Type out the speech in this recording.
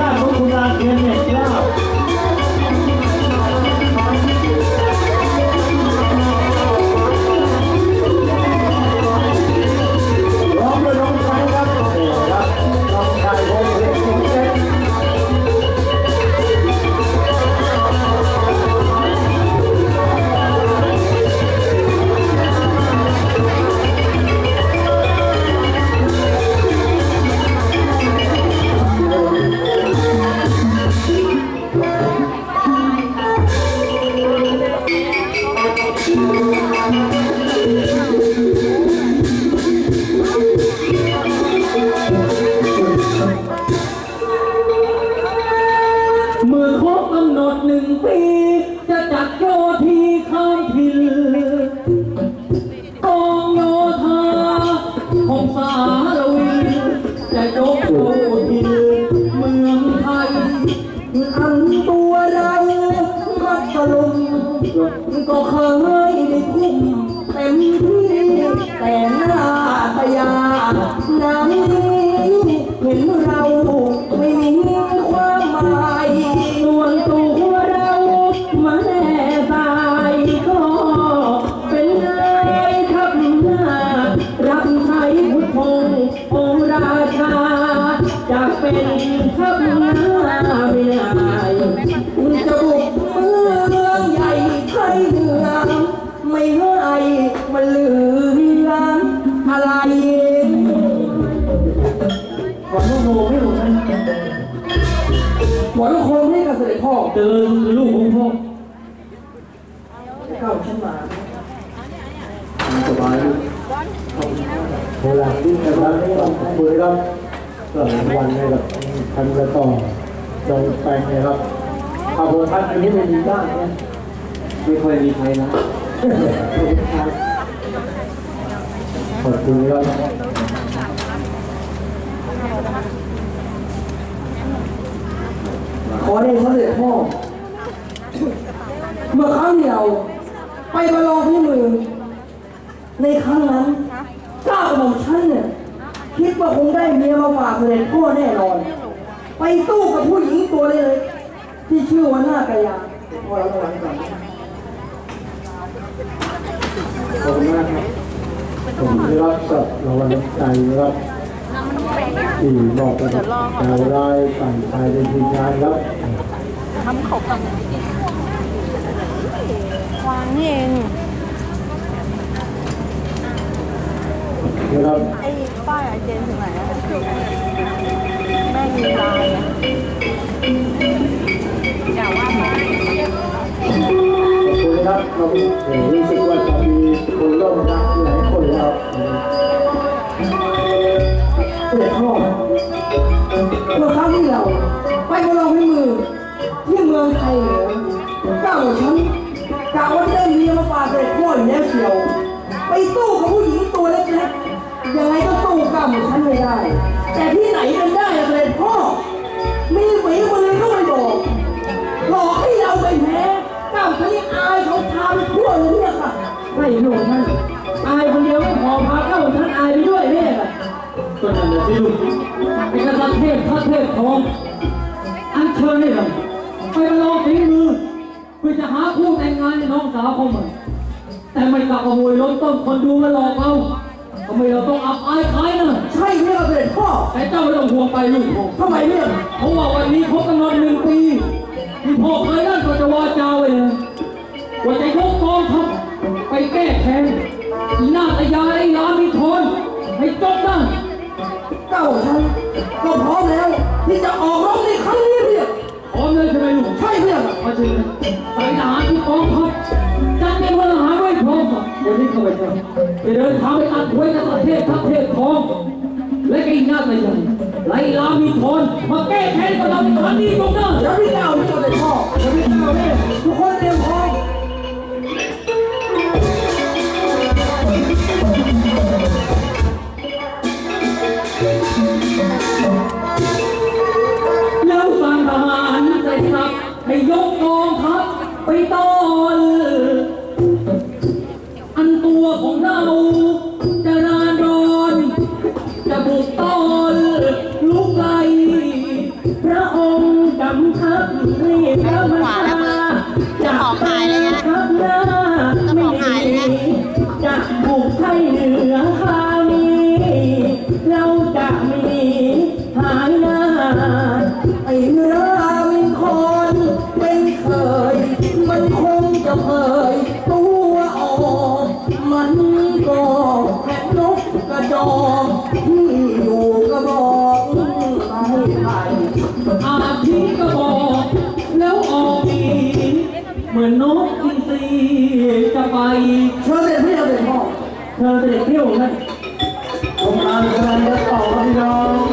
ด้านของคุณลานเทียนเนี่ยลาบ มื่อครบกำหนดหนึ่งปี จะจัดโยทีข้ามทินกองโยธาของสารวินจะยกโยทีเมืองไทยอันตัวเรามัดตลุมก็เคยได้คุ้มเต็มที่แต่ หวลูกคมให้กับเสด็จพ่อเจอลูกของพ่อเก้าชั้นมาสบายลูกเวลาที่จะมาให้เราคุยครับก็รางวัลให้กับทันกระต่อจงแปนะครับอาโบทัศน์อันนี้ไม่มีบ้างเนี่ยไม่ค่อยมีใครนะขอบคุณครับ อได้เขาเสด็จพ่อ เมื่อครั้งเดียวไปประลองที่มือ ในครั้งนั้นเก้าของฉันเนี่ยคิดว่าคงได้เมียมาฝากเสด็จพ่อแน่นอน ไปสู้กับผู้หญิงตัวเล็กๆที่ชื่อว่าหน้ากายาพอเราถวายก่อนขอบคุณมากครับผมได้รับสับรางวัลใจนะครับ ที่มอบให้กับดาวร้ายฝั่งชายเป็นทีมงานครับวางนี่เองนะครับไอ้ป้ายไอเจนถึงไหนอะแม่มีลายอย่าว่าไปขอบคุณนะครับเราเห็นรู้สึกว่า อยู่แล้วเชียว ไปสู้กับผู้หญิงตัวเล็กๆยังไงก็สู้กล้ามของฉันไม่ได้ แต่ที่ไหนกันได้ล่ะเลยพ่อ มีฝีมือก็ไม่บอกหลอกให้เราไปแพ้กล้ามฉันนี่อายเขาทาไปทั่วเลยเนี่ยค่ะไม่หนูท่านอายคนเดียวไม่พอพาเจ้าท่านอายไปด้วยเนี่ยก็นั่นแหละสิลูกเป็นกษัตริย์เทพพระเทพทองอันเชิญนี่เลยไปลองฝีมือเพื่อจะหาคู่แต่งงานให้น้องสาวของมัน แต่ไม่กลับขโมยล้มต้นคนดูมาหลอกเราทำไมเราต้องอับอายขายเนอะใช่ไหมล่ะเสด็จพ่อแต่เจ้าไม่ต้องห่วงไปลูกพ่อทำไมเนี่ยเพราะว่าวันนี้ครบกำหนดหนึ่งปีที่พ่อเคยนั่นก็จะวาจาไว้เลยว่าจะยกกองทัพไปแก้แค้นอีหน้าตายายไอ้ยามีทนให้จบได้เก้าของฉันก็พร้อมแล้ว ที่จะออกรบในครั้งนี้เพียงพร้อมเลยใช่ไหมลูกใช่เพียงมาถึงใส่ทหารที่กองทัพ มก่อนนี้เข้าไปเถอะจะเดินทางไปตัดหวยกับประเทศทัพเทพทอง และก็อีหน้าตายายไล่ลามีทนมาแก้แค้นกับเราในครั้งนี้ตรงนั้นเดี๋ยวพี่เก้าพี่เก้าเลยพ่อเดี๋ยวพี่เก้าเนี่ยทุกคนเตรีย อันตั เธอเด็กเที่ยวไหมผมมาดูแลเด็กต่อพี่น้อง